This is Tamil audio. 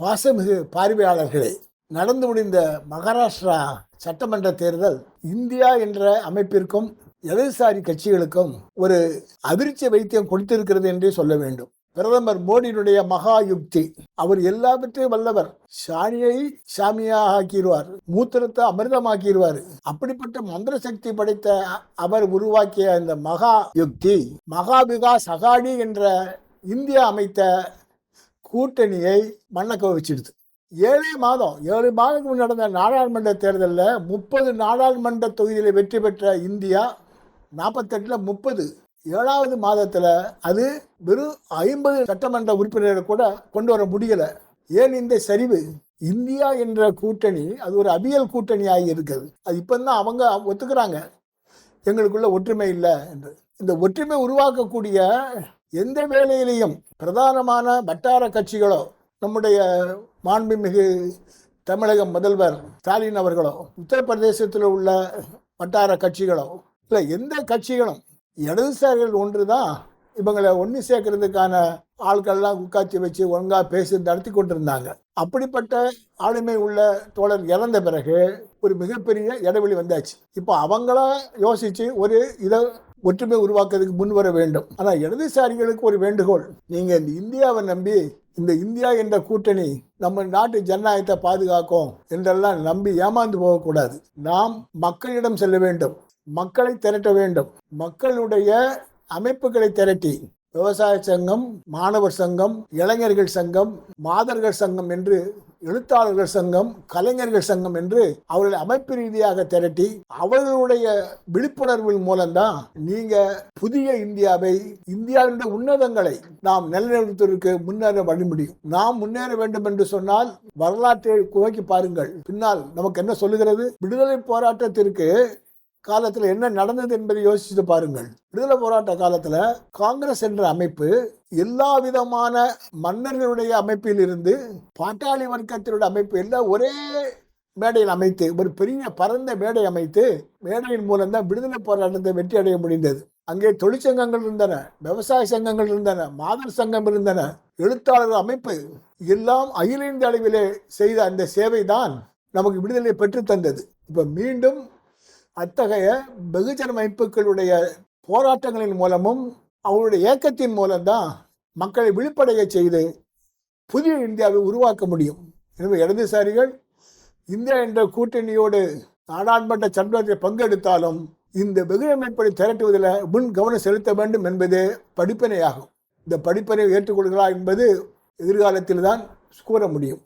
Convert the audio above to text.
பாசமிகு பார்வையாளர்களே நடந்து முடிந்த மகாராஷ்டிரா சட்டமன்ற தேர்தல் இந்தியா என்ற அமைப்பிற்கும் இடதுசாரி கட்சிகளுக்கும் ஒரு அதிர்ச்சி வைத்தியம் கொடுத்திருக்கிறது என்றே சொல்ல வேண்டும். பிரதமர் மோடியினுடைய மகா யுக்தி. அவர் எல்லாவற்றையும் வல்லவர். சாணியை சாமியாக ஆக்கிடுவார். மூத்திரத்தை அமிர்தமாக்கிடுவார். அப்படிப்பட்ட மந்திர சக்தி படைத்த அவர் உருவாக்கிய இந்த மகா யுக்தி மகாபிகா சகாடி என்ற இந்தியா அமைத்த கூட்டணியை மண்ணை வச்சிடுது ஏழே மாதம் ஏழு மாதத்துக்கு நடந்த நாடாளுமன்ற தேர்தலில் முப்பது நாடாளுமன்ற தொகுதியில் வெற்றி பெற்ற இந்தியா நாற்பத்தெட்டில் முப்பது. ஏழாவது மாதத்தில் அது வெறும் ஐம்பது சட்டமன்ற உறுப்பினரை கூட கொண்டு வர முடியலை. ஏன் இந்த சரிவு? இந்தியா என்ற கூட்டணி அது ஒரு அபியல் கூட்டணியாகி இருக்குது. அது இப்போ தான் அவங்க ஒத்துக்கிறாங்க. எங்களுக்குள்ள ஒற்றுமை இல்லை என்று. இந்த ஒற்றுமை உருவாக்கக்கூடிய எந்த வேலையிலையும் பிரதானமான வட்டார கட்சிகளோ நம்முடைய மாண்புமிகு தமிழக முதல்வர் ஸ்டாலின் அவர்களோ உத்தரப்பிரதேசத்தில் உள்ள வட்டார கட்சிகளோ இல்லை எந்த கட்சிகளும் இடதுசாரிகள் ஒன்று தான் இவங்களை ஒன்று சேர்க்கறதுக்கான ஆட்கள்லாம் உட்காச்சி வச்சு ஒழுங்காக பேசி நடத்தி கொண்டிருந்தாங்க. அப்படிப்பட்ட ஆளுமை உள்ள தோழர் இறந்த பிறகு ஒரு மிகப்பெரிய இடைவெளி வந்தாச்சு. இப்போ அவங்களா யோசித்து ஒரு இதை ஒற்றுமை உருவாக்குறதுக்கு முன் வர வேண்டும். ஆனால் இடதுசாரிகளுக்கு ஒரு வேண்டுகோள். நீங்கள் இந்த இந்தியாவை நம்பி இந்த இந்தியா என்ற கூட்டணி நம்ம நாட்டு ஜனநாயகத்தை பாதுகாக்கும் என்றெல்லாம் நம்பி ஏமாந்து போகக்கூடாது. நாம் மக்களிடம் செல்ல வேண்டும். மக்களை திரட்ட வேண்டும். மக்களுடைய அமைப்புகளை திரட்டி விவசாய சங்கம் மாணவர் சங்கம் இளைஞர்கள் சங்கம் மாதர்கள் சங்கம் என்று எழுத்தாளர்கள் சங்கம் கலைஞர்கள் சங்கம் என்று அவர்களை அமைப்பு ரீதியாக திரட்டி அவர்களுடைய விழிப்புணர்வின் மூலம்தான் நீங்க புதிய இந்தியாவை இந்தியாவினுடைய உன்னதங்களை நாம் நிலைநிறுத்துவதற்கு முன்னேற வழி முடியும். நாம் முன்னேற வேண்டும் என்று சொன்னால் வரலாற்றை துவக்கி பாருங்கள். பின்னால் நமக்கு என்ன சொல்லுகிறது? விடுதலை போராட்டத்திற்கு காலத்தில் என்ன நடந்தது என்பதை யோசித்து பாருங்கள். விடுதலை போராட்ட காலத்தில் காங்கிரஸ் என்ற அமைப்பு எல்லா விதமான மன்னர்களுடைய அமைப்பில் இருந்து பாட்டாளி வர்க்கத்தினுடைய அமைப்பு எல்லாம் ஒரே மேடையில் அமைத்து ஒரு பெரிய பரந்த மேடை அமைத்து மேடையின் மூலம் தான் விடுதலை போராட்டத்தை வெற்றி அடைய முடிந்தது. அங்கே தொழிற்சங்கங்கள் இருந்தன விவசாய சங்கங்கள் இருந்தன மாதர் சங்கம் இருந்தன. எழுத்தாளர் அமைப்பு எல்லாம் அகில இந்திய அளவிலே செய்த அந்த சேவை தான் நமக்கு விடுதலை பெற்று தந்தது. இப்போ மீண்டும் அத்தகைய வெகுஜன அமைப்புகளுடைய போராட்டங்களின் மூலமும் அவருடைய இயக்கத்தின் மூலம்தான் மக்களை விழிப்படைய செய்து புதிய இந்தியாவை உருவாக்க முடியும். எனவே இடதுசாரிகள் இந்தியா என்ற கூட்டணியோடு நாடாளுமன்ற சட்டத்தில் பங்கெடுத்தாலும் இந்த வெகுஜமைப்பை திரட்டுவதில் முன் கவனம் செலுத்த வேண்டும் என்பதே படிப்பினையாகும். இந்த படிப்பினை ஏற்றுக்கொள்கிறா என்பது எதிர்காலத்தில் தான் கூற முடியும்.